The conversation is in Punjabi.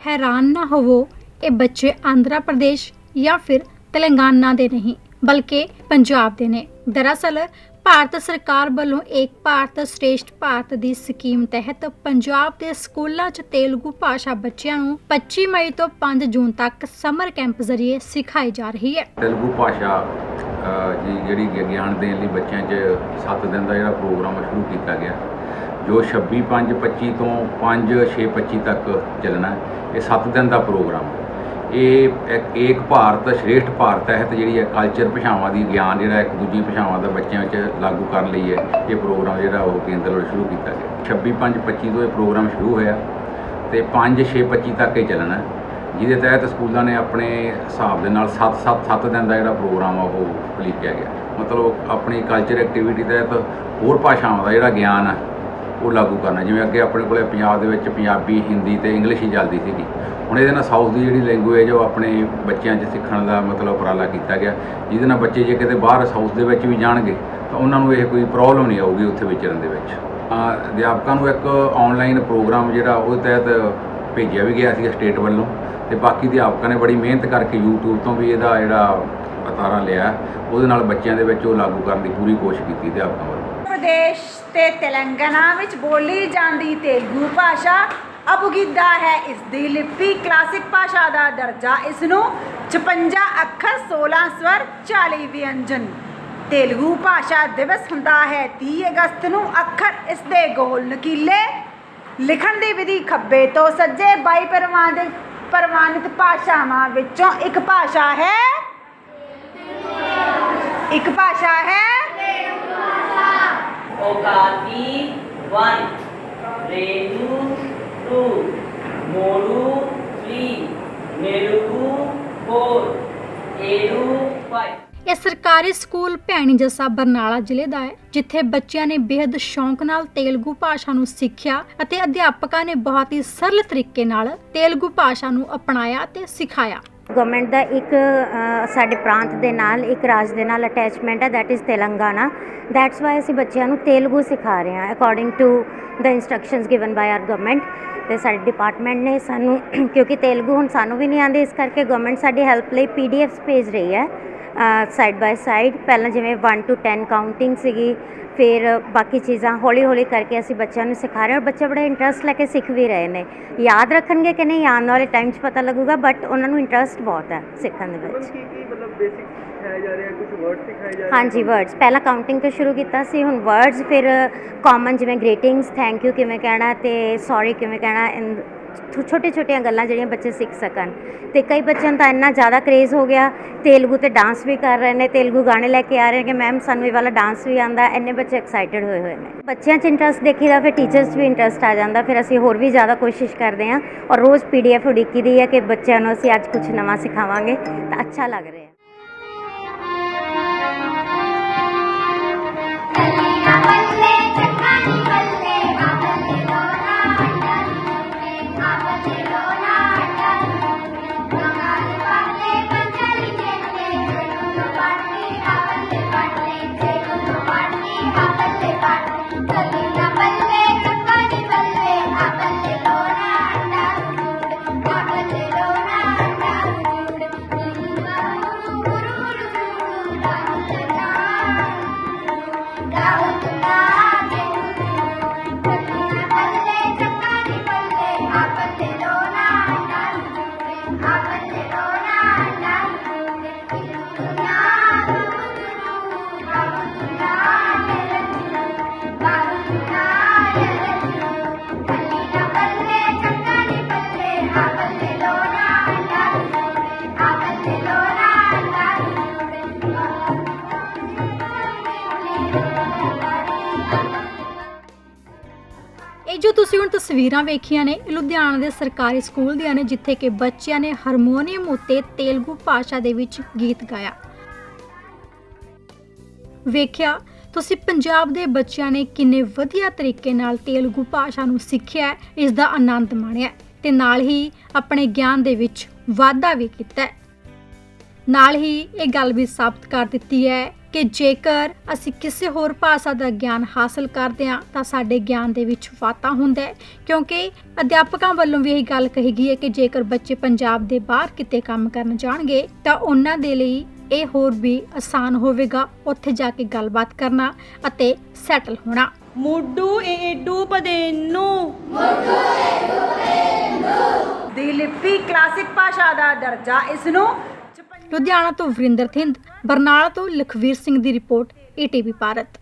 हैरान ना होवो ये बच्चे आंध्र प्रदेश या फिर तेलंगाना दे नहीं बल्कि पंजाब दे ने दरअसल ਭਾਰਤ ਸਰਕਾਰ ਵੱਲੋਂ ਏਕ ਭਾਰਤ ਸ੍ਰੇਸ਼ਟ ਭਾਰਤ ਦੀ ਸਕੀਮ ਤਹਿਤ ਪੰਜਾਬ ਦੇ ਸਕੂਲਾਂ 'ਚ ਤੇਲਗੂ ਭਾਸ਼ਾ ਬੱਚਿਆਂ ਨੂੰ 25 ਮਈ ਤੋਂ 5 ਜੂਨ ਤੱਕ ਸਮਰ ਕੈਂਪ ਜ਼ਰੀਏ ਸਿਖਾਈ ਜਾ ਰਹੀ ਹੈ ਤੇਲਗੂ ਭਾਸ਼ਾ ਅ, ਦੀ ਜਿਹੜੀ ਗਿ- ਗਿਆਨ ਦੇਣ ਲਈ ਬੱਚਿਆਂ 'ਚ 7 ਦਿਨ ਦਾ ਜਿਹੜਾ ਪ੍ਰੋਗਰਾਮ ਸ਼ੁਰੂ ਕੀਤਾ ਗਿਆ ਜੋ 26 5 25 ਤੋਂ 5 6 25 ਤੱਕ ਚੱਲਣਾ ਹੈ। ਇਹ 7 ਦਿਨ ਦਾ ਪ੍ਰੋਗਰਾਮ ਹੈ ਇਹ ਇੱਕ ਏਕ ਭਾਰਤ, ਸ਼੍ਰੇਸ਼ਠ ਭਾਰਤ ਤਹਿਤ ਜਿਹੜੀ ਹੈ ਕਲਚਰ ਭਾਸ਼ਾਵਾਂ ਦੀ ਗਿਆਨ ਜਿਹੜਾ ਇੱਕ ਦੂਜੀ ਭਾਸ਼ਾਵਾਂ ਦਾ ਬੱਚਿਆਂ ਵਿੱਚ ਲਾਗੂ ਕਰਨ ਲਈ ਹੈ, ਇਹ ਪ੍ਰੋਗਰਾਮ ਜਿਹੜਾ ਉਹ ਕੇਂਦਰ ਵੱਲੋਂ ਸ਼ੁਰੂ ਕੀਤਾ ਗਿਆ। 26 5 25 ਤੋਂ ਇਹ ਪ੍ਰੋਗਰਾਮ ਸ਼ੁਰੂ ਹੋਇਆ ਤੇ 5 6 25 ਤੱਕ ਇਹ ਚੱਲਣਾ। ਜਿਹਦੇ ਤਹਿਤ ਸਕੂਲਾਂ ਨੇ ਆਪਣੇ ਹਿਸਾਬ ਦੇ ਨਾਲ 7 7 7 ਦਿਨ ਦਾ ਜਿਹੜਾ ਪ੍ਰੋਗਰਾਮ ਆ ਉਹ ਉਲੀਕਿਆ ਗਿਆ। ਮਤਲਬ ਆਪਣੀ ਕਲਚਰ ਐਕਟੀਵਿਟੀ ਤਹਿਤ ਹੋਰ ਭਾਸ਼ਾਵਾਂ ਦਾ ਜਿਹੜਾ ਗਿਆਨ ਆ ਉਹ ਲਾਗੂ ਕਰਨਾ। ਜਿਵੇਂ ਅੱਗੇ ਆਪਣੇ ਕੋਲੇ ਪੰਜਾਬ ਦੇ ਵਿੱਚ ਪੰਜਾਬੀ, ਹਿੰਦੀ ਤੇ ਇੰਗਲਿਸ਼ ਹੀ ਚੱਲਦੀ ਸੀਗੀ। ਹੁਣ ਇਹਦੇ ਨਾਲ ਸਾਊਥ ਦੀ ਜਿਹੜੀ ਲੈਂਗੁਏਜ ਉਹ ਆਪਣੇ ਬੱਚਿਆਂ 'ਚ ਸਿੱਖਣ ਦਾ ਮਤਲਬ ਉਪਰਾਲਾ ਕੀਤਾ ਗਿਆ। ਜਿਹਦੇ ਨਾਲ ਬੱਚੇ ਜੇ ਕਿਤੇ ਬਾਹਰ ਸਾਊਥ ਦੇ ਵਿੱਚ ਵੀ ਜਾਣਗੇ, ਤਾਂ ਉਹਨਾਂ ਨੂੰ ਇਹ ਕੋਈ ਪ੍ਰੋਬਲਮ ਨਹੀਂ ਆਊਗੀ ਉੱਥੇ ਵਿਚਰਨ ਦੇ ਵਿੱਚ। ਅਧਿਆਪਕਾਂ ਨੂੰ ਇੱਕ ਆਨਲਾਈਨ ਪ੍ਰੋਗਰਾਮ ਜਿਹੜਾ ਉਹ ਤਹਿਤ ਭੇਜਿਆ ਵੀ ਗਿਆ ਸੀ ਸਟੇਟ ਵੱਲੋਂ। ਤੇ ਬਾਕੀ ਅਧਿਆਪਕਾਂ ਨੇ ਬੜੀ ਮਿਹਨਤ ਕਰਕੇ YouTube ਤੋਂ ਵੀ ਇਹਦਾ ਜਿਹੜਾ ਅਤਾਰਾ ਲਿਆ। ਉਹਦੇ ਨਾਲ ਬੱਚਿਆਂ ਦੇ ਵਿੱਚ ਉਹ ਲਾਗੂ ਕਰਨ ਦੀ ਪੂਰੀ ਕੋਸ਼ਿਸ਼ ਕੀਤੀ ਅਧਿਆਪਕਾਂ ਵੱਲੋਂ। ਪ੍ਰਦੇਸ਼ ਤੇ ਤੇਲੰਗਾਨਾ ਵਿੱਚ ਬੋਲੀ ਜਾਂਦੀ ਤੇਲਗੂ ਭਾਸ਼ਾ ਅਬੁਗਿੱਦਾ ਹੈ। ਇਸ ਦੀ ਲਿਪੀ ਕਲਾਸਿਕ ਭਾਸ਼ਾ ਦਾ ਦਰਜਾ, ਇਸ ਨੂੰ 56 ਅੱਖਰ 16 ਸਵਰ 40 ਵਿਅੰਜਨ। ਤੇਲਗੂ ਭਾਸ਼ਾ ਦਿਵਸ ਹੁੰਦਾ ਹੈ 30 ਅਗਸਤ ਨੂੰ ਅੱਖਰ ਇਸ ਦੇ ਗੋਲ ਨਕੀਲੇ। ਲਿਖਣ ਦੀ ਵਿਧੀ ਖੱਬੇ ਤੋਂ ਸੱਜੇ 22 ਪ੍ਰਮਾਣਿਤ ਪ੍ਰਮਾਣਿਤ ਭਾਸ਼ਾਵਾਂ ਵਿੱਚੋਂ ਇੱਕ ਭਾਸ਼ਾ ਹੈ। ਇੱਕ ਭਾਸ਼ਾ ਹੈ Okati one, Renu two, Moru three, Melugu four, Eru five. ਇਹ ਸਰਕਾਰੀ ਸਕੂਲ ਭੈਣੀ ਜੱਸਾ ਬਰਨਾਲਾ ਜ਼ਿਲ੍ਹੇ ਦਾ ਹੈ ਜਿੱਥੇ ਬੱਚਿਆਂ ਨੇ ਬੇहद ਸ਼ੌਂਕ ਨਾਲ ਤੇਲਗੂ ਭਾਸ਼ਾ ਨੂੰ ਸਿੱਖਿਆ ਅਤੇ ਅਧਿਆਪਕਾਂ ਨੇ ਬਹੁਤ ਹੀ ਸਰਲ ਤਰੀਕੇ ਨਾਲ ਤੇਲਗੂ ਭਾਸ਼ਾ ਨੂੰ ਅਪਣਾਇਆ ਤੇ ਸਿਖਾਇਆ। ਗਵਰਨਮੈਂਟ ਦਾ ਇੱਕ ਸਾਡੇ ਪ੍ਰਾਂਤ ਦੇ ਨਾਲ, ਇੱਕ ਰਾਜ ਦੇ ਨਾਲ ਅਟੈਚਮੈਂਟ ਹੈ that is Telangana that's why ਅਸੀਂ ਬੱਚਿਆਂ ਨੂੰ ਤੇਲਗੂ ਸਿਖਾ ਰਹੇ ਹਾਂ according to the instructions given by our government ਤੇ ਸਾਡੇ ਡਿਪਾਰਟਮੈਂਟ ਨੇ ਸਾਨੂੰ, ਕਿਉਂਕਿ ਤੇਲਗੂ ਹੁਣ ਸਾਨੂੰ ਵੀ ਨਹੀਂ ਆਉਂਦੀ, ਇਸ ਕਰਕੇ ਗਵਰਨਮੈਂਟ ਸਾਡੀ ਹੈਲਪ ਲਈ ਪੀਡੀਐਫਸ ਭੇਜ ਰਹੀ ਹੈ। ਸਾਈਡ ਬਾਈ ਸਾਈਡ ਪਹਿਲਾਂ ਜਿਵੇਂ 1 ਟੂ 10 ਕਾਊਂਟਿੰਗ ਸੀਗੀ ਫਿਰ ਬਾਕੀ ਚੀਜ਼ਾਂ ਹੌਲੀ ਹੌਲੀ ਕਰਕੇ ਅਸੀਂ ਬੱਚਿਆਂ ਨੂੰ ਸਿਖਾ ਰਹੇ ਹਾਂ। ਔਰ ਬੱਚੇ ਬੜਾ ਇੰਟਰਸਟ ਲੈ ਕੇ ਸਿੱਖ ਵੀ ਰਹੇ ਨੇ। ਯਾਦ ਰੱਖਣਗੇ ਕਿ ਨਹੀਂ ਆਉਣ ਵਾਲੇ ਟਾਈਮ 'ਚ ਪਤਾ ਲੱਗੂਗਾ ਬਟ ਉਹਨਾਂ ਨੂੰ ਇੰਟਰਸਟ ਬਹੁਤ ਹੈ ਸਿੱਖਣ ਦੇ ਵਿੱਚ। ਕੀ ਕੀ ਮਤਲਬ ਬੇਸਿਕ ਸਿਖਾਇਆ ਜਾ ਰਿਹਾ ਕੁਝ ਵਰਡ ਸਿਖਾਏ ਜਾ ਰਹੇ ਹਾਂਜੀ ਵਰਡਸ ਪਹਿਲਾਂ ਕਾਊਂਟਿੰਗ ਤੋਂ ਸ਼ੁਰੂ ਕੀਤਾ ਸੀ ਹੁਣ ਵਰਡਸ ਫਿਰ ਕਾਮਨ ਜਿਵੇਂ ਗ੍ਰੀਟਿੰਗਸ ਥੈਂਕ ਯੂ ਕਿਵੇਂ ਕਹਿਣਾ ਤੇ ਸੌਰੀ ਕਿਵੇਂ ਕਹਿਣਾ ਛੋਟੇ ਛੋਟੀਆਂ ਗੱਲਾਂ ਜਿਹੜੀਆਂ ਬੱਚੇ ਸਿੱਖ ਸਕਣ। ਤੇ ਕਈ ਬੱਚਿਆਂ ਦਾ ਇੰਨਾ ਜ਼ਿਆਦਾ ਕਰੇਜ਼ ਹੋ ਗਿਆ, ਤੇਲਗੂ ਤੇ ਡਾਂਸ ਵੀ ਕਰ ਰਹੇ ਨੇ, ਤੇਲਗੂ ਗਾਣੇ ਲੈ ਕੇ ਆ ਰਹੇ ਨੇ ਕਿ ਮੈਮ ਸਾਨੂੰ ਇਹ ਵਾਲਾ ਡਾਂਸ ਵੀ ਆਂਦਾ ਇੰਨੇ ਬੱਚੇ ਐਕਸਾਈਟਿਡ ਹੋਏ ਹੋਏ ਨੇ। ਬੱਚਿਆਂ 'ਚ ਇੰਟਰਸਟ ਦੇਖੀਦਾ, ਫਿਰ ਟੀਚਰਸ 'ਚ ਵੀ ਇੰਟਰਸਟ ਆ ਜਾਂਦਾ, ਫਿਰ ਅਸੀਂ ਹੋਰ ਵੀ ਜ਼ਿਆਦਾ ਕੋਸ਼ਿਸ਼ ਕਰਦੇ ਹਾਂ। ਔਰ ਰੋਜ਼ ਪੀਡੀਐਫ ਉਡੀਕੀ ਦੀ ਹੈ ਕਿ ਬੱਚਿਆਂ ਨੂੰ ਅਸੀਂ ਅੱਜ ਕੁਝ ਨਵਾਂ ਸਿਖਾਵਾਂਗੇ, ਤਾਂ ਅੱਛਾ ਲੱਗ ਰਿਹਾ। ਤਸਵੀਰਾਂ ਵੇਖੀਆਂ ਨੇ ਲੁਧਿਆਣਾ ਦੇ ਸਰਕਾਰੀ ਸਕੂਲ ਦੀਆਂ ਨੇ ਜਿੱਥੇ ਕਿ ਬੱਚਿਆਂ ਨੇ ਹਾਰਮੋਨੀਅਮ ਉੱਤੇ ਤੇਲਗੂ ਭਾਸ਼ਾ ਦੇ ਵਿੱਚ ਗੀਤ ਗਾਇਆ। ਵੇਖਿਆ ਤੁਸੀਂ ਪੰਜਾਬ ਦੇ ਬੱਚਿਆਂ ਨੇ ਕਿੰਨੇ ਵਧੀਆ ਤਰੀਕੇ ਨਾਲ ਤੇਲਗੂ ਭਾਸ਼ਾ ਨੂੰ ਸਿੱਖਿਆ ਹੈ, ਇਸ ਦਾ ਆਨੰਦ ਮਾਣਿਆ ਤੇ ਨਾਲ ਹੀ ਆਪਣੇ ਗਿਆਨ ਦੇ ਵਿੱਚ ਵਾਧਾ ਵੀ ਕੀਤਾ ਨਾਲ ਹੀ ਇਹ ਗੱਲ ਵੀ ਸਾਬਤ ਕਰ ਦਿੱਤੀ ਹੈ ਕਿ ਜੇਕਰ ਅਸੀਂ ਕਿਸੇ ਹੋਰ ਭਾਸ਼ਾ ਦਾ ਗਿਆਨ ਹਾਸਲ ਕਰਦੇ ਹਾਂ ਤਾਂ ਸਾਡੇ ਗਿਆਨ ਦੇ ਵਿੱਚ ਵਾਧਾ ਹੁੰਦਾ ਹੈ। ਕਿਉਂਕਿ ਅਧਿਆਪਕਾਂ ਵੱਲੋਂ ਵੀ ਇਹ ਗੱਲ ਕਹੀ ਗਈ ਹੈ ਕਿ ਜੇਕਰ ਬੱਚੇ ਪੰਜਾਬ ਦੇ ਬਾਹਰ ਕਿਤੇ ਕੰਮ ਕਰਨ ਜਾਣਗੇ ਤਾਂ ਉਹਨਾਂ ਦੇ ਲਈ ਇਹ ਹੋਰ ਵੀ ਆਸਾਨ ਹੋਵੇਗਾ ਉੱਥੇ ਜਾ ਕੇ ਗੱਲਬਾਤ ਕਰਨਾ ਅਤੇ ਸੈਟਲ ਹੋਣਾ। ਮੁੱਡੂ ਏਡੂ ਪਦੇਨੂ। ਦੀ ਲਿਪੀ ਕਲਾਸਿਕ ਭਾਸ਼ਾ ਦਾ ਦਰਜਾ ਇਸ ਨੂੰ ਲੁਧਿਆਣਾ ਤੋਂ ਵਰਿੰਦਰ ਥਿੰਦ। ਬਰਨਾਲਾ ਤੋਂ ਲਖਵੀਰ ਸਿੰਘ ਦੀ ਰਿਪੋਰਟ ਈਟੀਵੀ ਭਾਰਤ।